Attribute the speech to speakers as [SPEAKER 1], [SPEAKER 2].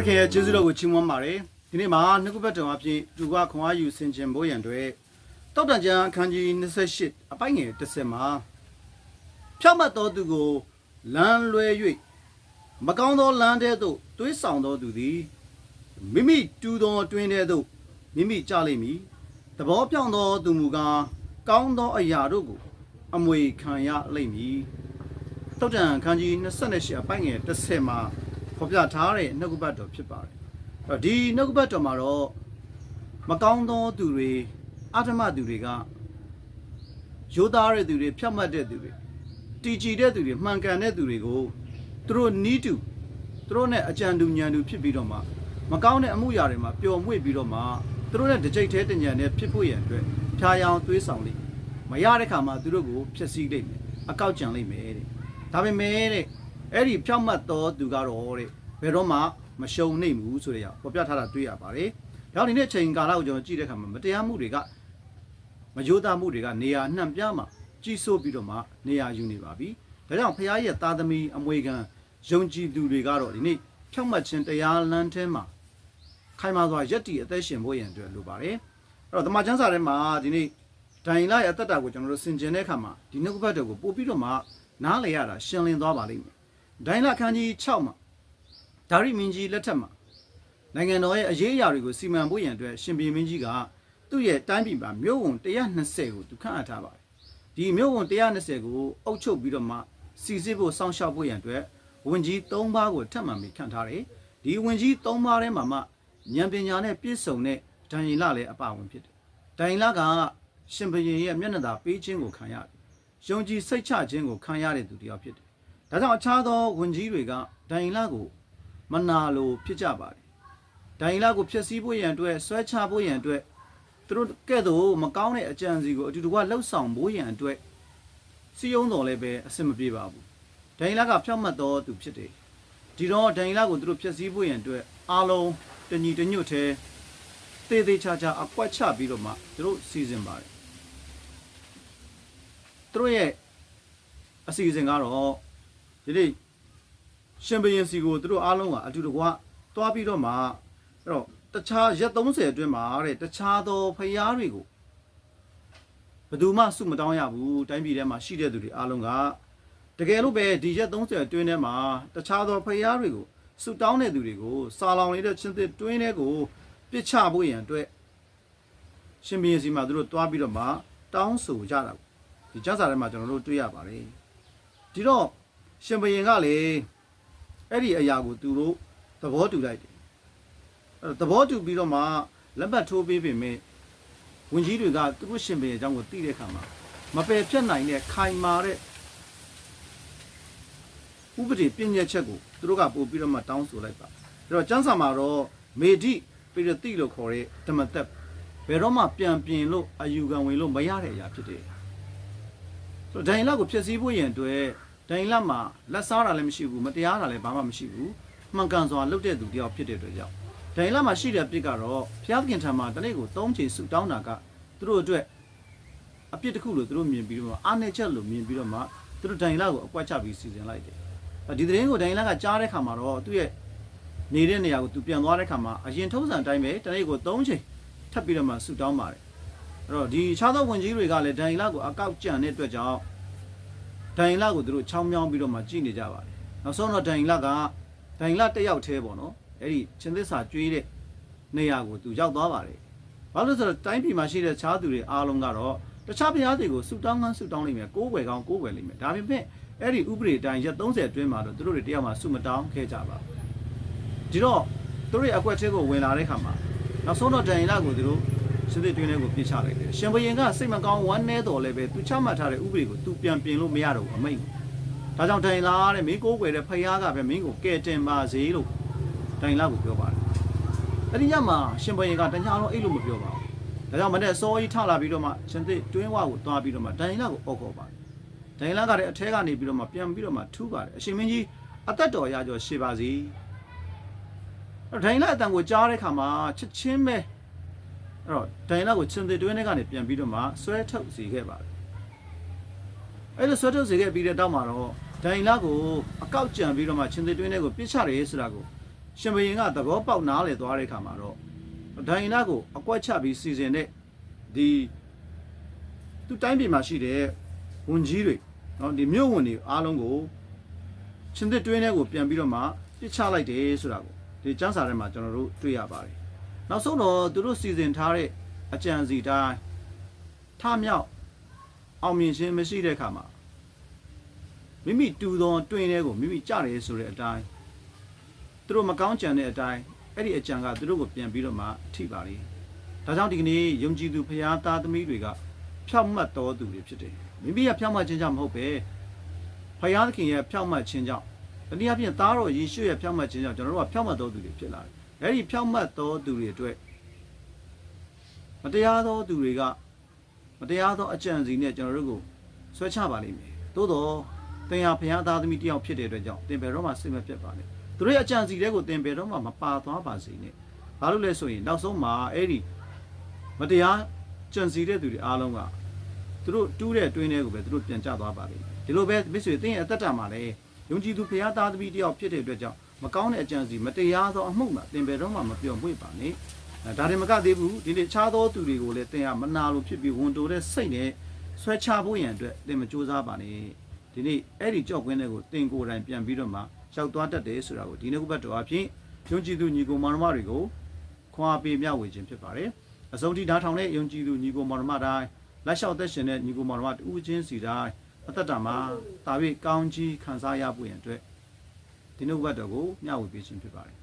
[SPEAKER 1] သခင်ရဲ့ကျေးဇူးတော်ကိုချီးမွမ်းပါတယ်ဒီနေ့မှာနှုတ်ကပတ်တော်အပြင်သူကခွန်အားယူဆင်ခြင်ဖို့ရန်အတွက်တောက်တန်ကျမ်းအခန်းကြီး28အပိုင်ငယ်30မှာဖြောက်မှတ်တော်သူကိုလမ်းလွဲ၍မကောင်းသောလမ်းထဲသို့တွေးဆောင်တော်သူသည်မိမိတူသောအတွင်းထဲသို့မိမိကြလိမ့်မည်သဘောပြောင်းသောသူမူကားကောင်းသောအရာတို့ကိုအမွေခံရလိမ့်မည်တောက်တန်အခန်းကြီး28အပိုင်ငယ်30မှာ ဖော်ပြထားတဲ့နှုတ်ကပတ်တော်ဖြစ်ပါတယ်။အဲ့တော့ဒီနှုတ်ကပတ်တော်မှာတော့မကောင်းသောသူတွေအဓမ္မသူတွေကရိုးသားတဲ့သူတွေဖြတ်မှတ်တဲ့သူတွေတည်ကြည်တဲ့သူတွေမှန်ကန်တဲ့သူတွေကိုသူတို့နီးတူသူတို့နဲ့အကြံတူညံတူဖြစ်ပြီးတော့မှမကောင်းတဲ့အမှုရာတွေမှာပျော်မွေ့ပြီးတော့မှသူတို့နဲ့တစ်ကြိတ်သေးတညံနဲ့ဖြစ်ဖို့ရန်အတွက်ဖြာရောင်သွေးဆောင်လိမ့်မယ်မရတဲ့ခါမှာသူတို့ကိုဖျက်ဆီးလိမ့်မယ်အကောက်ကြံလိမ့်မယ်တဲ့ဒါပေမဲ့တဲ့ အဲ့ဒီဖြောက်မှတ်တော်သူကတော့တဲ့ဘယ်တော့မှမရှုံနိုင်ဘူးဆိုတဲ့အရာပေါ်ပြထားတာတွေ့ရပါတယ်။ဒါကြောင့်ဒီနေ့အချိန်ကာလကိုကျွန်တော်ကြည့်တဲ့အခါမှာမတရားမှုတွေကမယိုးသားမှုတွေကနေရာနှံ့ပြားမှာကြီးစိုးပြီးတော့မှနေရာယူနေပါပြီ။ဒါကြောင့်ဖခင်ရဲ့သားသမီးအမွေခံယုံကြည်သူတွေကတော့ဒီနေ့ဖြောက်မှတ်ခြင်းတရားလမ်းထဲမှာခိုင်မာစွာယက်တီအသက်ရှင်ဖို့ရန်အတွက်လိုပါတယ်။အဲ့တော့တမန်ကျမ်းစာထဲမှာဒီနေ့ဒိုင်လာရဲ့အသက်တာကိုကျွန်တော်တို့ဆင်ခြင်တဲ့အခါမှာဒီနှုတ်ကပတ်တော်ကိုပို့ပြီးတော့မှနားလည်ရတာရှင်းလင်းသွားပါလိမ့်မယ်။ ဒိုင်လာခန်းကြီး6မှာဒါရိမင်းကြီးလက်ထက်မှာနိုင်ငံတော်ရဲ့အရေးအရာတွေကိုစီမံဖို့ရန်အတွက်ရှင်ဘီမင်းကြီးကသူ့ရဲ့တိုင်းပြည်မှာမြို့ဝန်120ကိုသူခန့်အပ်ထားပါတယ်။ဒီမြို့ဝန်120ကိုအုပ်ချုပ်ပြီးတော့မှစီစစ်ဖို့စောင့်ရှောက်ဖို့ရန်အတွက်ဝန်ကြီး3ပါးကိုထပ်မံပြီးခန့်ထားတယ်။ဒီဝန်ကြီး3ပါးထဲမှာမှဉာဏ်ပညာနဲ့ပြည့်စုံတဲ့ဒန်ရင်လလည်းအပါဝင်ဖြစ်တယ်။ဒန်ရင်လကရှင်ဘီရင်ရဲ့မျက်နှာသာပေးခြင်းကိုခံရတယ်။ယုံကြည်စိတ်ချခြင်းကိုခံရတဲ့သူတစ်ယောက်ဖြစ်တယ်။ ဒါကြောင့်အခြားသောဝန်ကြီးတွေကဒန်ရင်လကိုမနာလိုဖြစ်ကြပါတယ်။ဒိုင်လာကိုဖျက်ဆီးဖို့ရန်အတွက်ဆွဲချဖို့ရန်အတွက်သူတို့ကဲ့သို့မကောင်းတဲ့အကြံစီကိုအတူတကွလှုပ်ဆောင်ဖို့ရန်အတွက်စီယုံတော်လည်းပဲအဆင်မပြေပါဘူး။ဒိုင်လာကဖြောက်မှတ်တော်သူဖြစ်တယ်။ဒီတော့ဒိုင်လာကိုသူတို့ဖျက်ဆီးဖို့ရန်အတွက်အားလုံးတညီတညွတ်သေးသေးသေးချာချာအကွက်ချပြီးတော့မှသူတို့စီစဉ်ပါတယ်။သူတို့ရဲ့အစီအစဉ်ကတော့ ဒီနေ့ရှင်ဘရင်စီကိုသူတို့အားလုံးကအတူတကွသွားပြီးတော့မှအဲ့တော့တခြားရက်30အတွင်းမှာတဲ့တခြားသောဖျားတွေကိုဘယ်သူမှစုမတောင်းရဘူးတိုင်းပြည်ထဲမှာရှိတဲ့သူတွေအားလုံးကတကယ်လို့ပဲဒီရက်30အတွင်းထဲမှာတခြားသောဖျားတွေကိုစုတောင်းတဲ့သူတွေကိုစာလောင်နေတဲ့ချင်းသစ်တွင်းထဲကိုပစ်ချဖို့ရန်အတွက်ရှင်ဘရင်စီမှာသူတို့သွားပြီးတော့မှတောင်းဆိုကြတာဒီကျမ်းစာထဲမှာကျွန်တော်တို့တွေ့ရပါတယ်ဒီတော့ ရှင်ဘရင်ကလေအဲ့ဒီအရာကိုသူတို့သဘောတူလိုက်တယ်အဲ့တော့သဘောတူပြီးတော့မှလက်ပတ်ထိုးပေးပေမဲ့ဝင်ကြီးတွေကသူတို့ရှင်ဘယ်အကြောင်းကိုသိတဲ့အခါမှာမပယ်ဖြတ်နိုင်တဲ့ခိုင်မာတဲ့ဥပဒေပြည့်ညက်ချက်ကိုသူတို့ကပို့ပြီးတော့မှတောင်းဆိုလိုက်ပါအဲ့တော့ကျမ်းစာမှာတော့မေဒိပိရတိလို့ခေါ်တဲ့ဓမ္မသက်ဘယ်တော့မှပြန်ပြင်လို့အယူခံဝင်လို့မရတဲ့အရာဖြစ်တယ်ဆိုတော့ဒိုင်လာကိုဖျက်ဆီးဖို့ရန်အတွက် ဒိုင်လက်မှာလက်စားတာလည်းမရှိဘူးမတရားတာလည်းဘာမှမရှိဘူးမှန်ကန်စွာလုပ်တဲ့သူတယောက်ဖြစ်တဲ့အတွက်ကြောင့်ဒိုင်လက်မှာရှိတဲ့ပြစ်ကတော့ဘုရားသခင်ထံမှာတနေ့ကို၃ချိန်ဆုတောင်းတာကသူတို့အတွက်အပြစ်တစ်ခုလို့သူတို့မြင်ပြီးတော့အာနေချက်လို့မြင်ပြီးတော့မှသူတို့ဒိုင်လက်ကိုအကွက်ချပြီးစီစဉ်လိုက်တယ်ဒီသတင်းကိုဒိုင်လက်ကကြားတဲ့ခါမှာတော့သူ့ရဲ့နေတဲ့နေရာကိုသူပြန်သွားတဲ့ခါမှာအရင်ထုံးစံအတိုင်းပဲတနေ့ကို၃ချိန်ထပ်ပြီးတော့မှဆုတောင်းပါတယ်အဲ့တော့ဒီခြားသောဝင်ကြီးတွေကလည်းဒိုင်လက်ကိုအကောက်ကြံတဲ့အတွက်ကြောင့် ဒိုင်လာကိုသူတို့ချောင်းမြောင်းပြီးတော့မှကြည်နေကြပါတယ်။နောက်ဆုံးတော့ဒိုင်လာကဒိုင်လာတစ်ယောက်တည်းပေါ့နော်။အဲ့ဒီချင်းသစ္စာကျွေးတဲ့နေရာကိုသူရောက်သွားပါတယ်။ဘာလို့လဲဆိုတော့တိုင်းပြည်မှာရှိတဲ့ခြားသူတွေအားလုံးကတော့တခြားဘုရားတွေကိုဆူတောင်းကန်းဆူတောင်းလိမ့်မယ်။ကိုးွယ်ကောင်းကိုးွယ်လိမ့်မယ်။ဒါပေမဲ့အဲ့ဒီဥပဒေတိုင်းရက်30အတွင်းမှာတော့သူတို့တွေတယောက်မှဆူမတောင်းခဲ့ကြပါဘူး။ဒီတော့သူတို့ရဲ့အကွက်သေးကိုဝင်လာတဲ့ခါမှာနောက်ဆုံးတော့ဒိုင်လာကိုသူတို့ စစ်စစ်တွင်းထဲကိုပြစ်ချလိုက်တယ်။ရှင်ဘရင်ကစိတ်မကောင်းဝမ်းနည်းတော်လည်းပဲသူချမှတ်ထားတဲ့ဥပဒေကိုသူပြန်ပြင်လို့မရတော့ဘူးအမိန့်။ဒါကြောင့်ဒိုင်လာတဲ့မင်းကိုးကွယ်တဲ့ဖယားကပဲမင်းကိုကဲတင်ပါစေလို့ဒိုင်လာကိုပြောပါတယ်။အဲ့ဒီညမှာရှင်ဘရင်ကတညာလုံးအဲ့လိုမပြောပါဘူး။ဒါကြောင့်မနေ့စောကြီးထလာပြီးတော့မှရှင်သစ်တွင်းဝကိုသွားပြီးတော့မှဒိုင်လာကိုအောက်ခေါ်ပါတယ်။ဒိုင်လာကလည်းအထဲကနေပြီးတော့မှပြန်ပြီးတော့မှထူးပါတယ်။အရှင်မင်းကြီးအသက်တော်ရကြောရှေပါစီ။အဲ့ဒိုင်လာအတန်ကိုကြားတဲ့ခါမှာချက်ချင်းပဲ အဲ့တော့ဒိုင်လာကိုချင်းသေးတွင်းထဲကနေပြန်ပြီးတော့မှဆွဲထုတ်စီခဲ့ပါတယ်အဲ့လိုဆွဲထုတ်စီခဲ့ပြီးတဲ့တောက်မှာတော့ဒိုင်လာကိုအကောက်ကြံပြီးတော့မှချင်းသေးတွင်းထဲကိုပြစ်ချတယ်ဆိုတာကိုရှင်ဘရင်ကသဘောပေါက်နားလေသွားတဲ့ခါမှာတော့ဒိုင်နာကိုအကွက်ချပြီးစီစဉ်တဲ့ဒီသူတိုင်းပြည်မှာရှိတဲ့ဝန်ကြီးတွေနော်ဒီမြို့ဝန်တွေအားလုံးကိုချင်းသစ်တွင်းထဲကိုပြန်ပြီးတော့မှပြစ်ချလိုက်တယ်ဆိုတာကိုဒီစံစာထဲမှာကျွန်တော်တို့တွေ့ရပါတယ် နောက်ဆုံးတော့သူတို့စီစဉ်ထားတဲ့အကြံစီတိုင်းထမြောက်အောင်မြင်ခြင်းမရှိတဲ့ခါမှာမိမိတူသောတွင်းထဲကိုမိမိကြတယ်ဆိုတဲ့အတိုင်းသူတို့မကောင်းကြံတဲ့အတိုင်းအဲ့ဒီအကြံကသူတို့ကိုပြန်ပြီးတော့မှထိပါလေဒါကြောင့်ဒီကနေ့ယုံကြည်သူဖရာသားသမီးတွေကဖြောက်မှတ်တော်သူတွေဖြစ်တယ်မိမိကဖြောက်မှတ်ခြင်းကြောင့်မဟုတ်ပဲဖရာသခင်ရဲ့ဖြောက်မှတ်ခြင်းကြောင့်တနည်းအားဖြင့်သားတော်ယေရှုရဲ့ဖြောက်မှတ်ခြင်းကြောင့်ကျွန်တော်တို့ကဖြောက်မှတ်တော်သူတွေဖြစ်လာတယ် အဲ့ဒီဖြောက်မှတ်တော်သူတွေအတွက်မတရားသောသူတွေကမတရားသောအကြံစီနဲ့ကျွန်တော်တို့ကိုဆွဲချပါလိမ့်မယ်သို့တော့တင်ဟာဖရာသားသမီးတယောက်ဖြစ်တဲ့အတွက်ကြောင့်တင်ဘယ်တော့မှစိတ်မပြတ်ပါနဲ့သူတို့ရဲ့အကြံစီတွေကိုသင်ပေတော့မှမပါသွားပါစေနဲ့ဘာလို့လဲဆိုရင်နောက်ဆုံးမှာအဲ့ဒီမတရားကြံစီတဲ့သူတွေအားလုံးကသူတို့တူးတဲ့တွင်းတွေကိုပဲသူတို့ပြန်ကျသွားပါလိမ့်မယ်ဒီလိုပဲမိတ်ဆွေသင်ရဲ့အသက်တာမှာလည်းယုံကြည်သူဖရာသားသမီးတယောက်ဖြစ်တဲ့အတွက်ကြောင့် မကောင်းတဲ့အကြံစီမတရားသောအမှုမှာသင်ပေတော့မှမပြောင်းမွေ့ပါနဲ့အဲဒါရင်မကသေးဘူးဒီနေ့ခြားသောသူတွေကိုလည်းသင်ကမနာလိုဖြစ်ပြီးဝန်တိုတဲ့စိတ်နဲ့ဆွဲချဖို့ရန်အတွက်သင်မကြိုးစားပါနဲ့ဒီနေ့အဲ့ဒီကြောက်ကွင်းတွေကိုသင်ကိုယ်တိုင်ပြန်ပြီးတော့မှရောက်သွားတတ်တယ်ဆိုတာကိုဒီနေ့ခုဘတ်တော်အဖြစ်ယုံကြည်သူညီကိုမောင်နှမတွေကိုခွန်အားပေးမျှဝေခြင်းဖြစ်ပါတယ်။အစုံတီဓာထောင်တဲ့ယုံကြည်သူညီကိုမောင်နှမတိုင်းလက်လျှောက်သက်ရှင်တဲ့ညီကိုမောင်နှမတူးချင်းစီတိုင်းအသက်တာမှာတာ၍ကောင်းကြီးခံစားရဖို့ရန်အတွက် ဒီနေ့ခုဘတ်တော်ကိုမျှဝေပေးခြင်းဖြစ်ပါတယ်